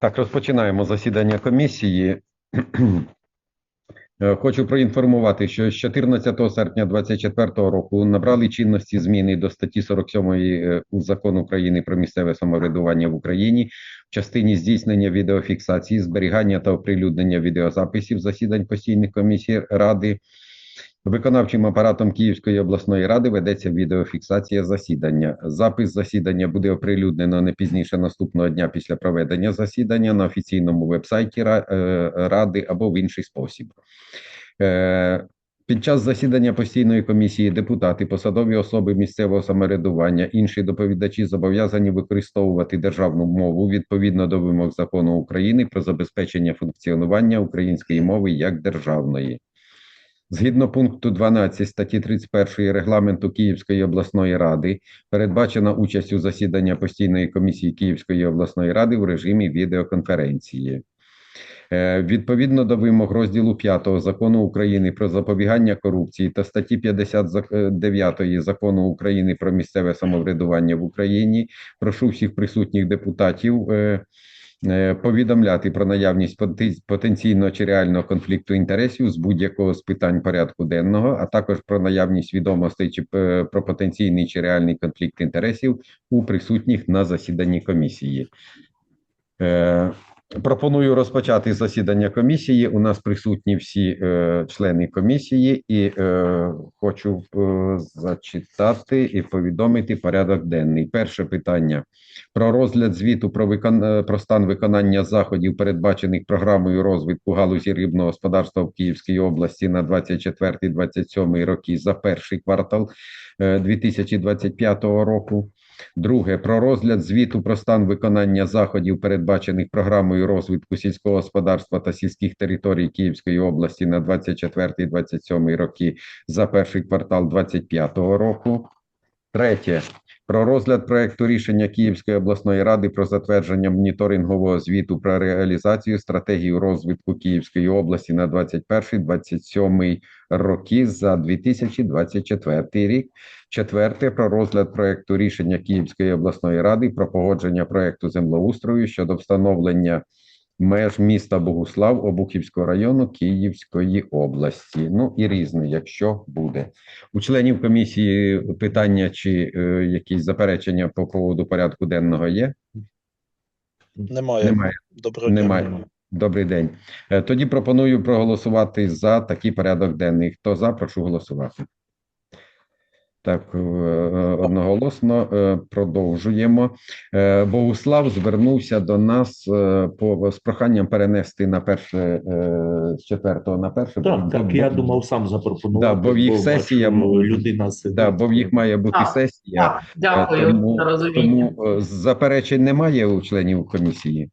Так, розпочинаємо засідання комісії. Е, Хочу проінформувати, що з 14 серпня 2024 року набрали чинності зміни до статті 47 е, Закону України про місцеве самоврядування в Україні в частині здійснення відеофіксації, зберігання та оприлюднення відеозаписів засідань постійних комісій Ради. Виконавчим апаратом Київської обласної ради ведеться відеофіксація засідання. Запис засідання буде оприлюднено не пізніше наступного дня після проведення засідання на офіційному вебсайті е, Ради або в інший спосіб. Е, Під час засідання постійної комісії депутати, посадові особи місцевого самоврядування, інші доповідачі зобов'язані використовувати державну мову відповідно до вимог закону України про забезпечення функціонування української мови як державної. Згідно пункту 12 статті 31 регламенту Київської обласної ради, передбачена участь у засідання постійної комісії Київської обласної ради в режимі відеоконференції. Е, Відповідно до вимог розділу 5 закону України про запобігання корупції та статті 59 закону України про місцеве самоврядування в Україні, прошу всіх присутніх депутатів е, повідомляти про наявність потенційного чи реального конфлікту інтересів з будь-якого з питань порядку денного, а також про наявність відомостей чи е, про потенційний чи реальний конфлікт інтересів у присутніх на засіданні комісії. Пропоную розпочати засідання комісії. У нас присутні всі е, члени комісії, і е, хочу е, зачитати і повідомити порядок денний. Перше питання про розгляд звіту про викон... е, про стан виконання заходів, передбачених програмою розвитку галузі рибного господарства в Київській області на 24-27 роки за перший квартал е, 2025 року. Друге про розгляд звіту про стан виконання заходів, передбачених програмою розвитку сільського господарства та сільських територій Київської області на 24-27 роки за перший квартал 2025 року. Третє про розгляд проекту рішення Київської обласної ради про затвердження моніторингового звіту про реалізацію стратегії розвитку Київської області на 21-27 роки за 2024 рік. Четверте про розгляд проекту рішення Київської обласної ради про погодження проекту землеустрою щодо встановлення меж міста Богуслав Обухівського району Київської області. Ну і різне, якщо буде. У членів комісії питання чи е, якісь заперечення по поводу порядку денного є? Немає. Немає. Доброго дня. Немає. Добрий день. Е, Тоді пропоную проголосувати за такий порядок денний. Хто за, прошу голосувати. Так, е, одноголосно е, продовжуємо. Е, Богуслав звернувся до нас по з проханням перенести на перше з четвертого на перше. Так, бо- так, бо- я думав сам запропонувати. Да, бо в їх сесія, людина сидить. Да, бо в їх має бути Так, сесія. Так, дякую тому- за розуміння. Тому заперечень немає у членів комісії.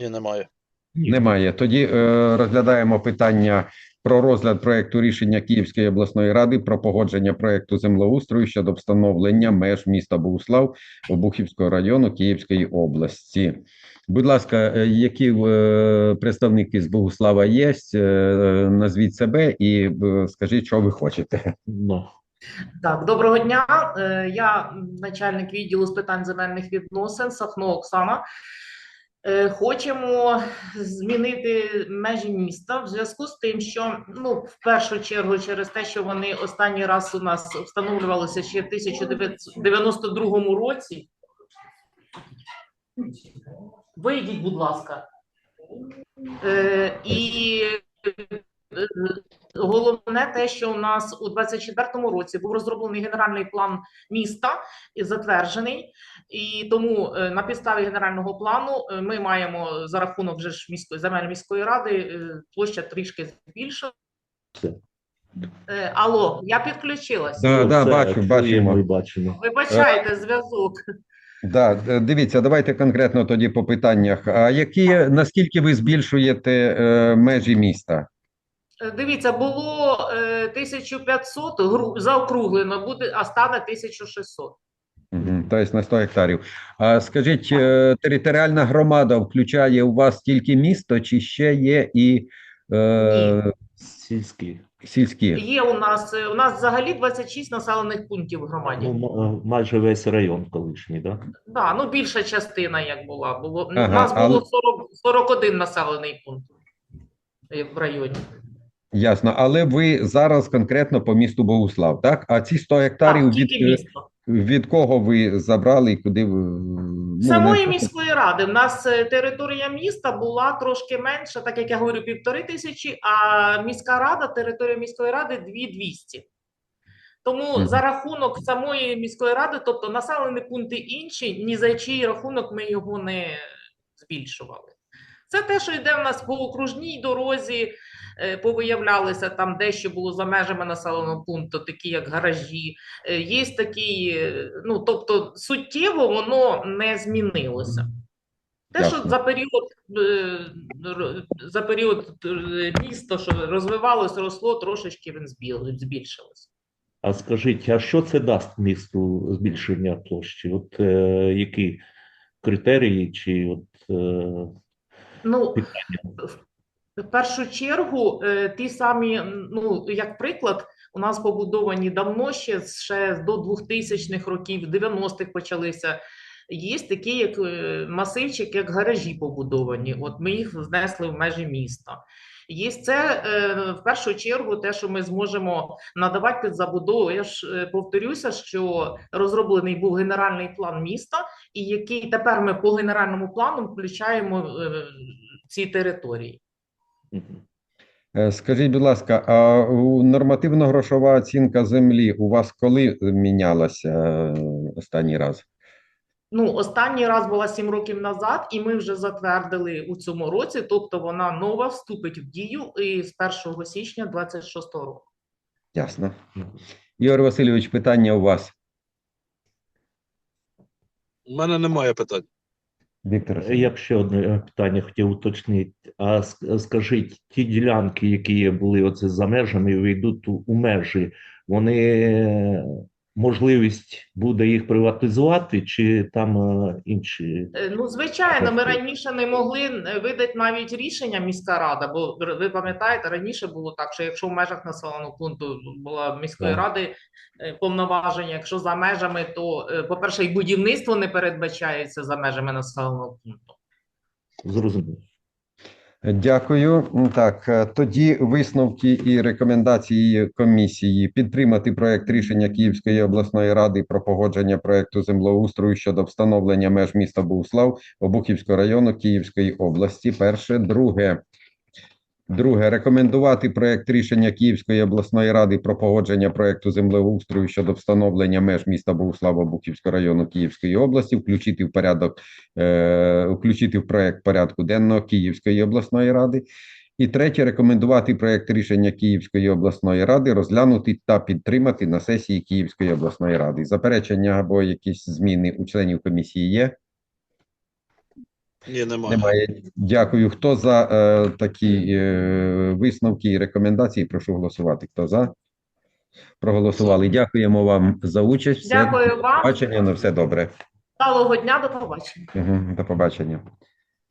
Ні, немає. Немає. Тоді е, розглядаємо питання про розгляд проекту рішення Київської обласної ради про погодження проекту землеустрою щодо встановлення меж міста Богуслав Обухівського району Київської області. Будь ласка, е, які е, представники з Богуслава є? Е, назвіть себе і скажіть, що ви хочете. Ну, Так, доброго дня. Я начальник відділу з питань земельних відносин Сахно Оксана. Е, Хочемо змінити межі міста в зв'язку з тим, що ну в першу чергу через те, що вони останній раз у нас встановлювалися ще в 1992 році. Вийдіть, будь ласка. Е, І е, Головне те, що у нас у 24-му році був розроблений генеральний план міста і затверджений, і тому е, на підставі генерального плану е, ми маємо за рахунок вже ж міської земель міської ради е, площа трішки збільшена. Алло, я підключилась. Да, да, бачу, бачимо. бачимо. Вибачайте зв'язок. Да, дивіться, давайте конкретно тоді по питаннях. А які наскільки ви збільшуєте е, межі міста? Дивіться, було е, 1500, гру- заокруглено буде, а стане 1600. Тобто на 100 гектарів. А скажіть, е, територіальна громада включає у вас тільки місто, чи ще є і е, сільські. Сільські. Є у нас е, у нас взагалі 26 населених пунктів в громаді. Ну, е, майже весь район колишній, так? Да, ну більша частина як була. Було у Ага, нас але- було 40, 41 населений пункт в районі. Ясно. Але ви зараз конкретно по місту Богуслав, так? А ці 100 гектарів Так, від, місто. Від кого ви забрали і куди ви ну, Самої не- міської ради. В нас е, територія міста була трошки менша, так як я говорю, півтори тисячі, а міська рада, територія міської ради 2200. Тому Мгм. за рахунок самої міської ради, тобто населені пункти інші, ні за чий рахунок ми його не збільшували. Це те, що йде в нас по окружній дорозі, повиявлялися там дещо було за межами населеного пункту, такі як гаражі. Е, Є такі, е, ну тобто суттєво воно не змінилося. Те, що за період е, за період е, міста, що розвивалось, росло, трошечки він збіл- збільшилось. А скажіть, а що це дасть місту збільшення площі? От е, які критерії чи от е, Ну, питання? В першу чергу, е, ті самі, ну як приклад, у нас побудовані давно ще ще до 2000-х років, 90-х почалися. Є такі, як е, масивчик, як гаражі побудовані. От ми їх внесли в межі міста. Є це е, в першу чергу те, що ми зможемо надавати під забудову. Я ж повторюся, що розроблений був генеральний план міста, і який тепер ми по генеральному плану включаємо ці території. Е, Скажіть, будь ласка, а нормативно-грошова оцінка землі у вас коли мінялася е, останній раз? Ну, останній раз була сім років назад, і ми вже затвердили у цьому році, тобто вона нова вступить в дію і з 1 січня 26 року. Ясно. Ігор Васильович, питання у вас. У мене немає питань. Віктор. Е, Я б ще одне е, питання хотів уточнити. А скажіть, ті ділянки, які були оце за межами, вийдуть у, у межі, вони е, можливість буде їх приватизувати, чи там е, інші? Е, Ну, звичайно, ми раніше не могли видати навіть рішення міська рада, бо ви пам'ятаєте, раніше було так, що якщо в межах населеного пункту була міської Так. ради е, повноваження, якщо за межами, то, е, по-перше, і будівництво не передбачається за межами населеного пункту. Зрозуміло. Дякую. Так, е, тоді висновки і рекомендації комісії підтримати проект рішення Київської обласної ради про погодження проекту землеустрою щодо встановлення меж міста Богуслав Обухівського району Київської області. Перше, друге. Друге, рекомендувати проект рішення Київської обласної ради про погодження проекту землеустрою щодо встановлення меж міста Богуслава Бухівського району Київської області, включити в порядок, е, включити в проект порядку денного Київської обласної ради. І третє, рекомендувати проект рішення Київської обласної ради розглянути та підтримати на сесії Київської обласної ради. Заперечення або якісь зміни у членів комісії є? Ні, немає. Немає. Дякую. Хто за е, такі е, висновки і рекомендації? Прошу голосувати. Хто за? Проголосували. Дякуємо вам за участь. Все. Дякую До вам. побачення. На все добре. Вдалого дня, до побачення. Угу, До побачення.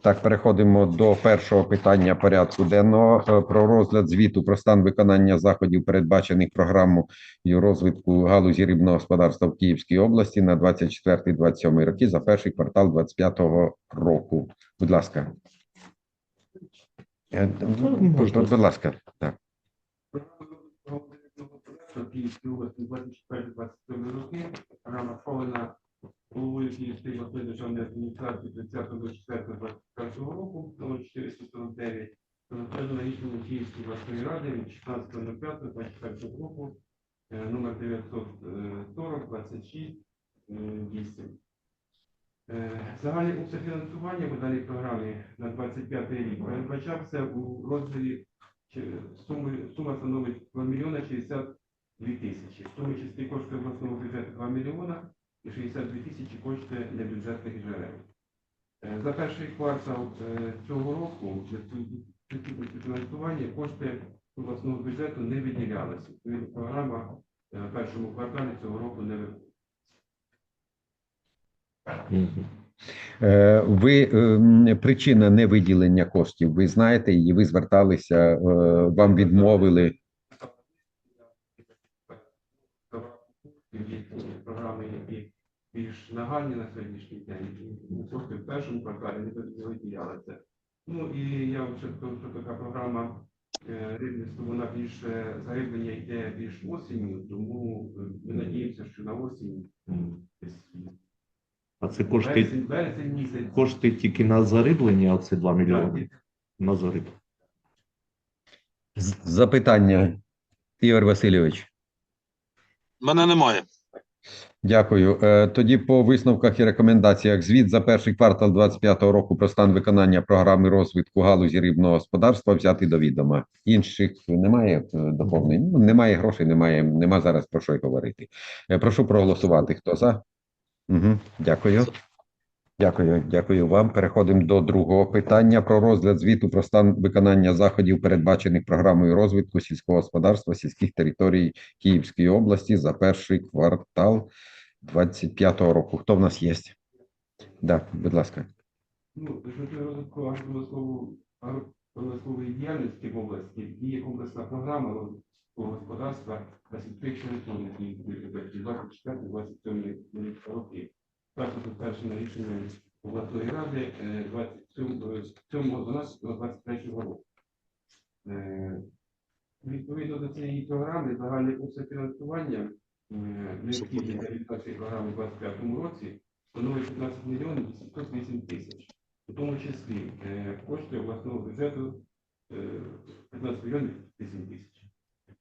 Так, переходимо до першого питання порядку денного е, про розгляд звіту про стан виконання заходів, передбачених програмою розвитку галузі рибного господарства в Київській області на 24-27 роки за перший квартал 25 року. Будь ласка. Е, можна. будь ласка, так. Київської області 24-27 роки. Схвалена головою Київської державної адміністрації 30.04.21 року, номер 449, та затверджена рішенням Київської обласної ради від 16.05.24 року, е, номер 940 26 8. Е, Загальний обсяг фінансування в даній програмі на 25 рік передбачався у розділі суми, сума становить 2 мільйона 62 тисячі. В тому числі кошти обласного бюджету 2 мільйона і 62 тисячі кошти небюджетних джерел. Е, За перший квартал е, цього року для фінансування кошти обласного бюджету не виділялися. Програма е, в першому кварталі цього року не. Е, Ви ем, причина невиділення коштів, ви знаєте її, ви зверталися, вам відмовили. Більш нагальні на сьогоднішній день, які кошти в першому кварталі не виділялися. Ну і я вже що така програма е, рибництва, вона більше зариблення йде більш осінню, тому е, ми надіємося, що на осінь А це кошти, місяць. кошти тільки на зариблення, оце 2 мільйони на зариблення. Запитання, Ігор Васильович. Мене немає. Дякую. Е, Тоді по висновках і рекомендаціях звіт за перший квартал 2025 року про стан виконання програми розвитку галузі рибного господарства взяти до відома. Інших немає е, доповнень. Ну, немає грошей, немає, нема зараз про що й говорити. Е, Прошу проголосувати. Хто за? Угу. Дякую. Дякую, дякую вам. Переходимо до другого питання про розгляд звіту про стан виконання заходів, передбачених програмою розвитку сільського господарства сільських територій Київської області за перший квартал 25-го року. Хто в нас є? Да, будь ласка. Ну, розвитку агропромислової діяльності в області, діє комплексна програма господарства та сільських територій 24-27 роки. Також затверджено рішення обласної ради е, 27.12.23 року. Е, Відповідно до цієї програми загальний обсяг фінансування е, для реалізації програми у 2025 році становить 15 мільйонів 808 тисяч. У тому числі е, кошти обласного бюджету е, 15 мільйонів 8 тисяч.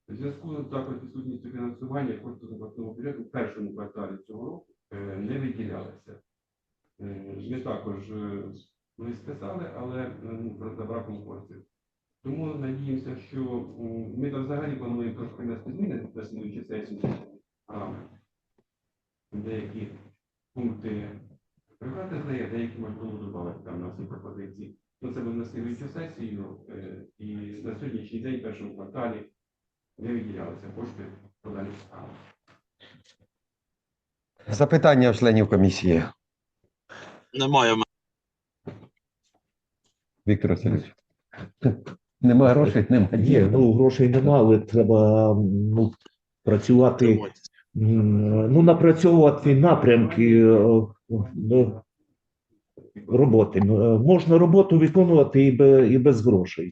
У зв'язку з також відсутністю фінансування коштів обласного бюджету в першому кварталі цього року е, не виділялися. Е, Ми також е, лист писали, але е, за браком коштів. Тому надіємося, що ми там взагалі плануємо трошки внести зміни на слідуючу сесію програми. Деякі пункти прибрати з неї, а деякі можливо додати там на всі пропозиції. Ну, це буде на слідуючу сесію, е, і на сьогоднішній день, в першому кварталі, не виділялися кошти по даній справі. Запитання у членів комісії. Немає. в мене. Віктор Васильович. Нема грошей, нема Ні, ну грошей немає, але треба ну, працювати, м, ну, напрацьовувати напрямки е, ну, роботи. Е, Можна роботу виконувати і без, і без грошей.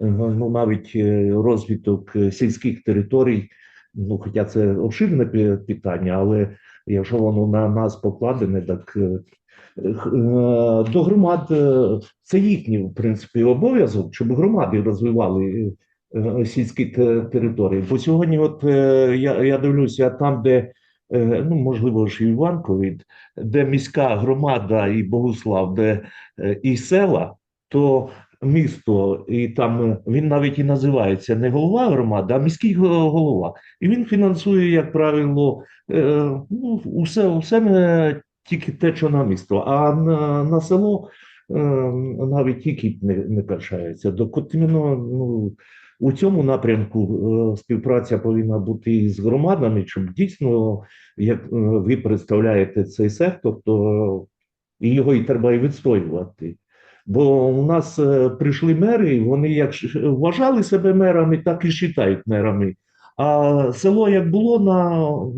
Е, Ну, навіть е, розвиток е, сільських територій, ну, хоча це обширне пі- питання, але якщо воно на нас покладене, так е, е, до громад е, це їхній, в принципі, обов'язок, щоб громади розвивали сільські території. Бо сьогодні, от я, я дивлюся, там, де ну можливо ж і Іванковід, де міська громада і Богуслав, де і села, то місто, і там е, він навіть і називається не голова громади, а міський голова. І він фінансує, як правило, е, ну, усе, усе тільки те, що на місто, а на, на село е, навіть і кіт не, не першається. Док от ну, у цьому напрямку співпраця повинна бути і з громадами, щоб дійсно, як ви представляєте цей сектор, то його і треба і відстоювати. Бо у нас е, прийшли мери, вони як вважали себе мерами, так і вважають мерами. А село як було на,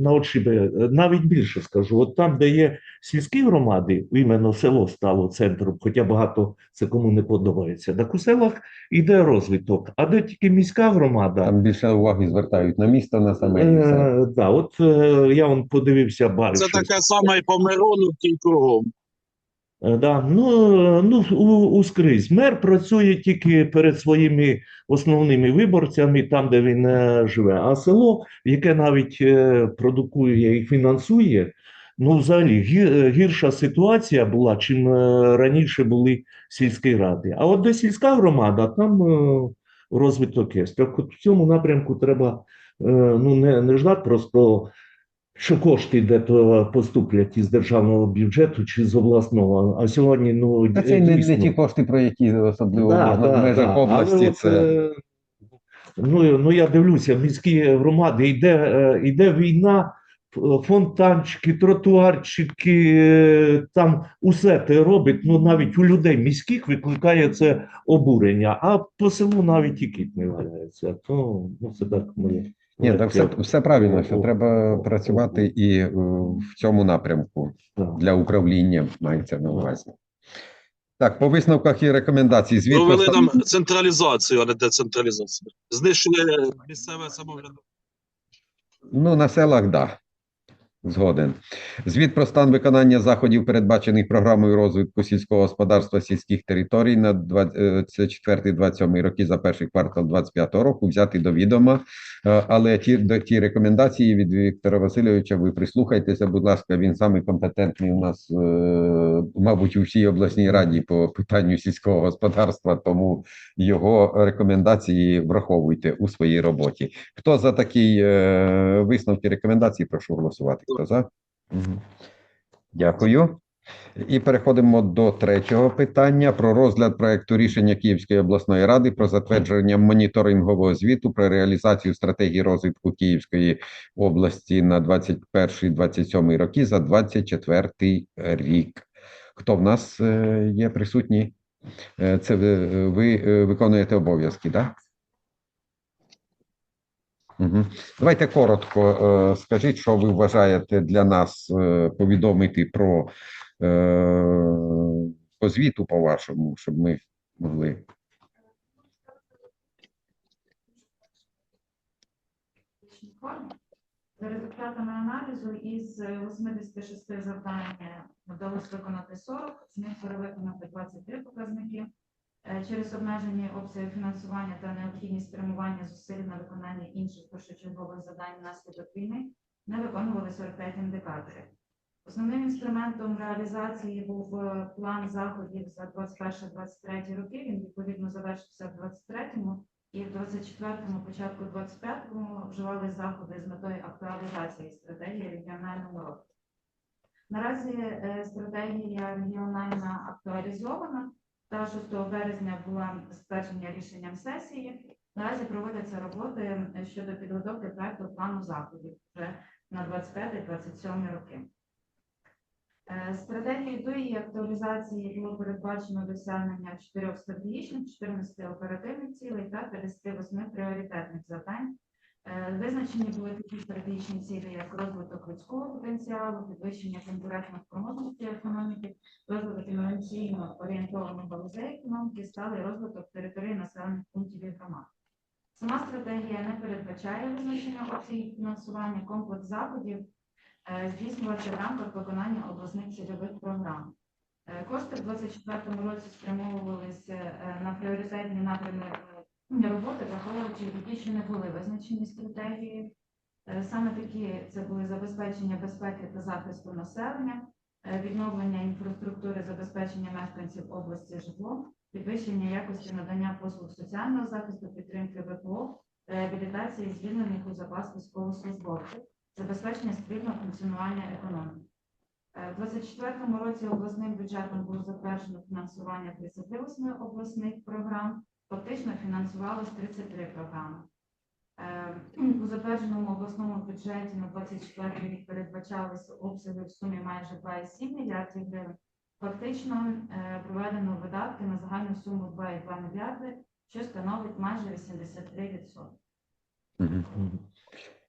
на отшибе, навіть більше скажу, от там, де є сільські громади, іменно село стало центром, хоча багато це кому не подобається. Так у селах іде розвиток, а де тільки міська громада, Там більше уваги звертають на місто, на саме е, да, от е, я он подивився Це Баришів. таке саме і по Мирону, тільки кругом. Е, Да, ну, ну у, ускрізь. Мер працює тільки перед своїми основними виборцями, там, де він е, живе. А село, яке навіть е, продукує і фінансує, ну, взагалі гі- гірша ситуація була, чим е, раніше були сільські ради. А от де сільська громада, там е, розвиток є. Так в цьому напрямку треба е, ну, не, не ждати просто що кошти де-то поступлять із державного бюджету чи з обласного. А сьогодні ну Та це не, не ті кошти, про які особливо Да, можна да, в межах да. Області. Це е, ну, ну я дивлюся, міські громади йде, е, йде війна, фонтанчики, тротуарчики, е, там усе те робить. Ну навіть у людей міських викликає це обурення, а по селу навіть і кіт не валяється. То ну це так ми. Ні, так все, все правильно, що треба працювати і е, в цьому напрямку для управління мається на увазі. Так, по висновках і рекомендацій. Звіт Провели постав... нам централізацію, а не децентралізацію. Знищили місцеве самоврядування. Ну, на селах, да. Згоден. Звіт про стан виконання заходів, передбачених програмою розвитку сільського господарства сільських територій на 24-27 роки за перший квартал 25 року взяти до відома. Е, Але ті, до, ті рекомендації від Віктора Васильовича ви прислухайтеся, будь ласка, він самий компетентний у нас, е, мабуть, у всій обласній раді по питанню сільського господарства, тому його рекомендації враховуйте у своїй роботі. Хто за такі е, висновки рекомендації, прошу голосувати. За? Дякую. І переходимо до третього питання про розгляд проекту рішення Київської обласної ради про затвердження моніторингового звіту про реалізацію стратегії розвитку Київської області на 21-27 роки за 24 рік. Хто в нас е, є присутній? Е, Це ви, ви е, виконуєте обов'язки, так? Угу. Давайте коротко е, скажіть, що ви вважаєте для нас е, повідомити про е, по звіту по-вашому, щоб ми могли. За результатами аналізу із 86 завдань вдалося виконати 40, з них перевиконати 23 показники. Е, Через обмежені обсяги фінансування та необхідність спрямування зусиль на виконання інших першочергових завдань внаслідок війни не виконували 45 індикаторів. Основним інструментом реалізації був е, план заходів за 21-23 роки. Він відповідно завершився в 23-му і в 24-му, початку 25-му вживали заходи з метою актуалізації стратегії регіонального розвитку. Наразі е, стратегія регіональна актуалізована та 6 березня була затвердження рішенням сесії. Наразі проводяться роботи щодо підготовки проекту плану заходів вже на 25-27 роки. Е, Стратегією до її актуалізації було передбачено досягнення 4 стратегічних, 14 оперативних цілей та 58 пріоритетних завдань. Е, Визначені були такі стратегічні цілі, як розвиток людського потенціалу, підвищення конкурентної спроможності економіки, розвиток інноваційно орієнтованих галузей економіки, сталий розвиток території населених пунктів і громад. Сама стратегія не передбачає визначення опцій фінансування комплекс заходів е, в рамках виконання обласних цільових програм. Е, Кошти в 2024 році спрямовувалися на пріоритетні напрями роботи, враховуючи які не були визначені стратегії. Е, Саме такі це були забезпечення безпеки та захисту населення, е, відновлення інфраструктури забезпечення мешканців області житлом, підвищення якості надання послуг соціального захисту, підтримки ВПО, реабілітації звільнених у запас військовослужбовців, забезпечення спільного функціонування економіки. Е, В 2024 році обласним бюджетом було затверджено фінансування 38 обласних програм, фактично фінансувалось 33 програми. Е, У затвердженому обласному бюджеті на 24 рік передбачалися обсяги в сумі майже 2,7 мільярдів гривень. Фактично е, проведено видатки на загальну суму 2,2 мільярди, що становить майже 83%.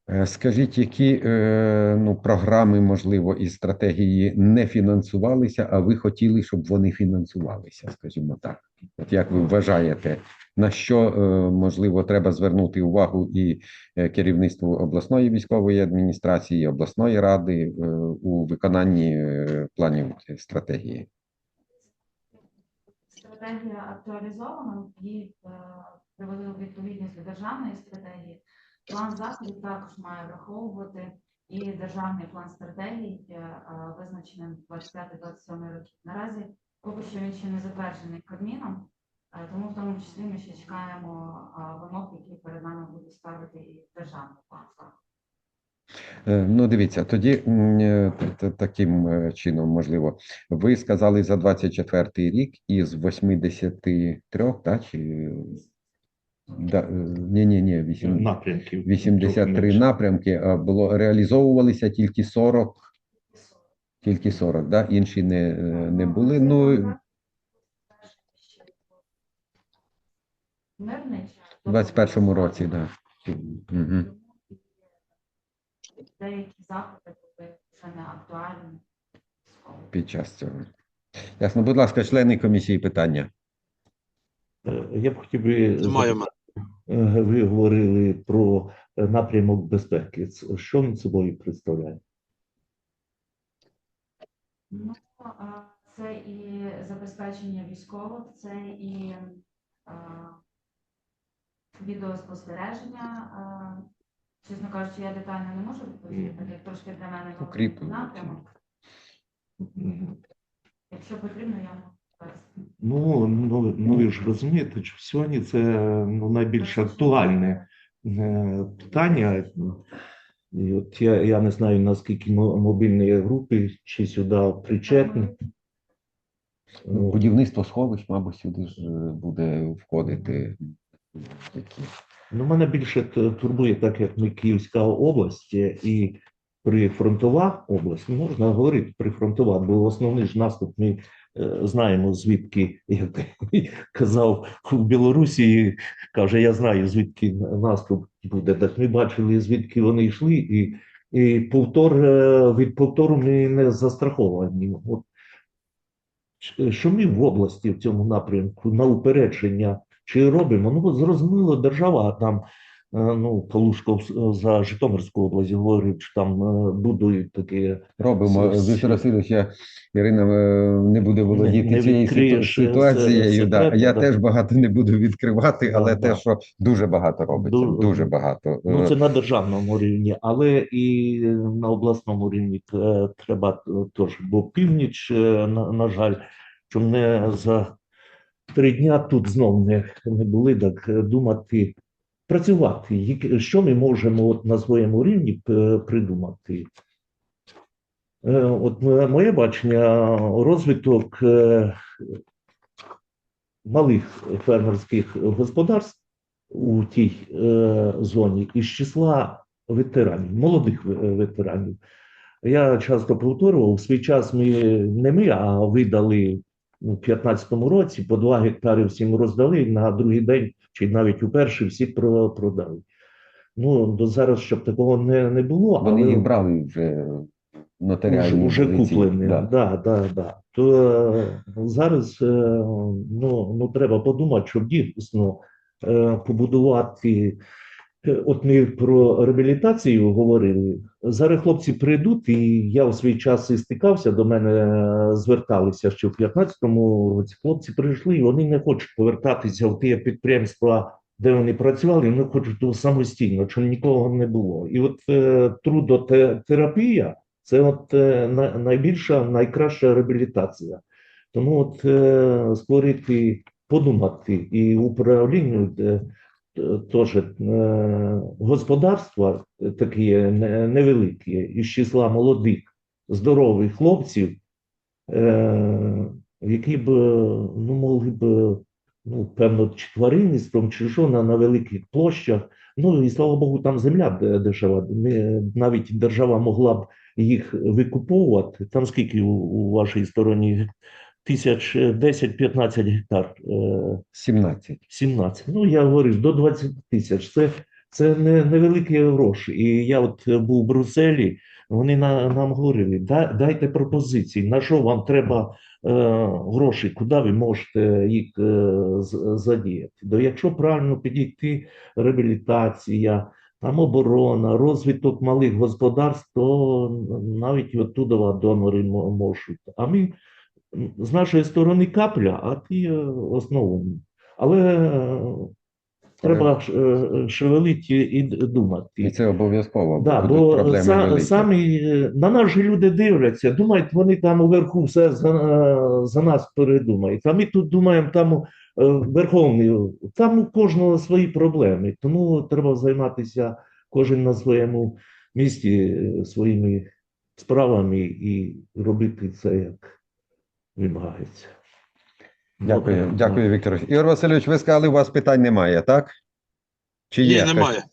Е, Скажіть, які е, ну, програми, можливо, і стратегії не фінансувалися, а ви хотіли, щоб вони фінансувалися, скажімо так. От як ви вважаєте, на що, е, можливо, треба звернути увагу і керівництву обласної військової адміністрації, і обласної ради у виконанні планів стратегії? Стратегія актуалізована, е, привели у відповідність до державної стратегії. План заходів також має враховувати і державний план стратегії, е, е, визначений 25-27 роки. Наразі поки що він ще не затверджений Кабміном, е, тому в тому числі ми ще чекаємо вимог, які перед нами будуть ставити і державний план заходів. Ну, дивіться, тоді таким чином, можливо, ви сказали за 24 рік із 83, та, чи Да, ні, ні, ні, вісім- напрямків. 83 напрямки, а було реалізовувалися тільки 40, тільки 40, да? інші не, е, не були. Ну, Мирний в 21-му році, да. Угу. Деякі заходи були вже не актуальні. Під час цього. Ясно, будь ласка, члени комісії питання. Е, Я б хотів би Немає в мене. Е, Ви говорили про е, напрямок безпеки. Що він собою представляє? Ну, це і забезпечення військових, це і відеоспостереження. Чесно кажучи, я детально не можу відповісти, так як трошки для мене напрямок. Якщо потрібно, я можу. Ну, ну, ну ви ж розумієте, що сьогодні це ну, найбільш актуальне е, питання. І от я, я не знаю, наскільки мо- мобільні групи чи сюди причетні. Ну, Будівництво сховищ, мабуть, сюди ж е, буде входити. Такі. Ну, мене більше турбує, так як ми Київська область е, і прифронтова область, ну, можна говорити прифронтова, бо основний ж наступ ми знаємо, звідки, як казав у Білорусі, каже, я знаю, звідки наступ буде. Так ми бачили, звідки вони йшли, і, і повтор, е, від повтору ми не застраховані. От, що ми в області в цьому напрямку на упередження чи робимо? Ну, зрозуміло, держава там, е, ну, Калушко в- за Житомирську область говорить, що там е, будують такі. Робимо. Віктор Васильович, я, Ірина е, не буде володіти не цією відкриєш, ситу- е, ситуацією. Да. секрету, Я да. теж багато не буду відкривати, але да. те, що дуже багато робиться, Ду- дуже багато. Ну, Е, це на державному рівні, але і на обласному рівні е, треба е, теж. Бо північ, е, на, на жаль, що не за три дня тут знов не, не були так е, думати, працювати. Що ми можемо на своєму рівні е, придумати? Е, От моє бачення, розвиток е, малих фермерських господарств у тій зоні із числа ветеранів, молодих ветеранів. Я часто повторював, у свій час ми не ми, а видали у 15-му році по 2 гектари всім роздали, на другий день, чи навіть у перший всі продали. Ну, до зараз, щоб такого не, не було, Вони але їх брали вже нотаріальні. вже куплені. Да. Да, да, да. То е, зараз е, ну, ну, треба подумати, щоб дійсно е, побудувати. Е, От ми про реабілітацію говорили. Зараз хлопці прийдуть, і я у свій час і стикався, до мене е, зверталися, що в 15-му році хлопці прийшли, і вони не хочуть повертатися в ті підприємства, де вони працювали, вони хочуть самостійно, що нікого не було. І от е, трудотерапія це от е, найбільша, найкраща реабілітація. Тому от е, створити, подумати і управлінню т- теж е, господарства такі невеликі, із числа молодих, здорових хлопців, е, які б ну, могли б, ну, певно, чи тваринництвом, чи що на, на великих площах. Ну і слава Богу, там земля де- дешева. Ми, навіть держава могла б їх викуповувати. Там скільки у, у вашій стороні? Тисяч е, 10-15 гектар. Е, 17. 17. Ну, я говорю, до 20 тисяч. Це, це не, невеликі гроші. І я от е, був в Брюсселі, вони на, нам говорили, «Да- дайте пропозиції, на що вам треба е, гроші, куди ви можете їх е, з- задіяти. То якщо правильно підійти, реабілітація, там оборона, розвиток малих господарств, то навіть оттуда донори мо- можуть. А ми з нашої сторони капля, а ті е, основу. Але е, треба е, шевелити і думати. І це обов'язково. Да, бо проблеми са, самі на нас же люди дивляться, думають, вони там уверху все за, за нас передумають. А ми тут думаємо, там верховний, там у кожного свої проблеми. Тому треба займатися кожен на своєму місці своїми справами і робити це як вимагається. Дякую, дякую, Віктор. Ігор Васильович, ви сказали, у вас питань немає, так? Чи є? Ні, немає.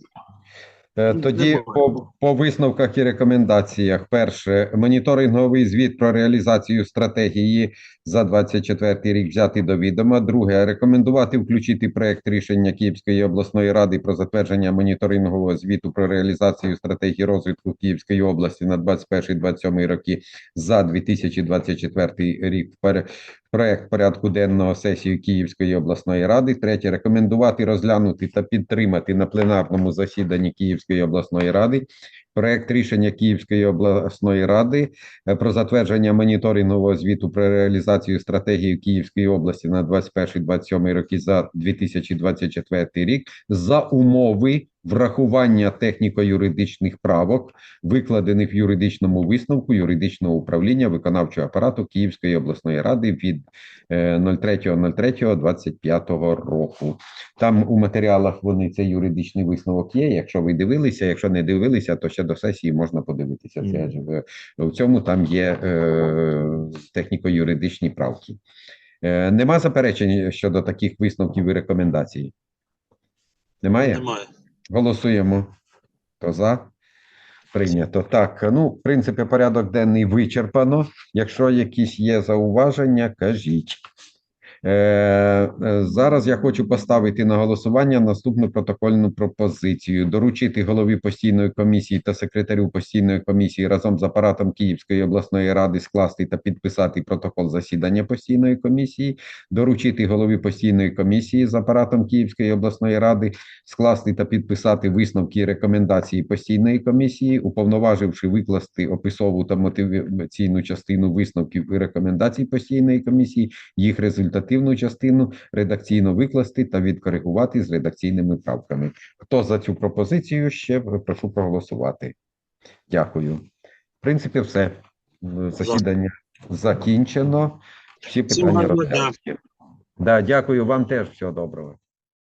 Е, Тоді по, по висновках і рекомендаціях. Перше, моніторинговий звіт про реалізацію стратегії за 24 рік взяти до відома. Друге, рекомендувати включити проект рішення Київської обласної ради про затвердження моніторингового звіту про реалізацію стратегії розвитку Київської області на 21-27 роки за 2024 рік. Проект порядку денного сесії Київської обласної ради. Третє, рекомендувати розглянути та підтримати на пленарному засіданні Київської обласної ради проект рішення Київської обласної ради е, про затвердження моніторингового звіту про реалізацію стратегії Київської області на 21-27 роки за 2024 рік за умови врахування техніко-юридичних правок, викладених в юридичному висновку юридичного управління виконавчого апарату Київської обласної ради від е, 03.03.25 року. Там у матеріалах вони цей юридичний висновок є. Якщо ви дивилися, якщо не дивилися, то ще до сесії можна подивитися. Це в, в цьому там є е, техніко-юридичні правки. Е, нема заперечень щодо таких висновків і рекомендацій? Немає? Немає. Голосуємо. Хто за? Прийнято. Так, ну, в принципі, порядок денний вичерпано. Якщо якісь є зауваження, кажіть. Е, е, зараз я хочу поставити на голосування наступну протокольну пропозицію: доручити голові постійної комісії та секретарю постійної комісії разом з апаратом Київської обласної ради скласти та підписати протокол засідання постійної комісії, доручити голові постійної комісії з апаратом Київської обласної ради скласти та підписати висновки і рекомендації постійної комісії, уповноваживши викласти описову та мотиваційну частину висновків і рекомендацій постійної комісії, їх результативну частину редакційно викласти та відкоригувати з редакційними правками. Хто за цю пропозицію ще прошу проголосувати. Дякую. В принципі, все. Засідання закінчено. Всі питання розглянуті. Да, дякую вам теж. Всього доброго.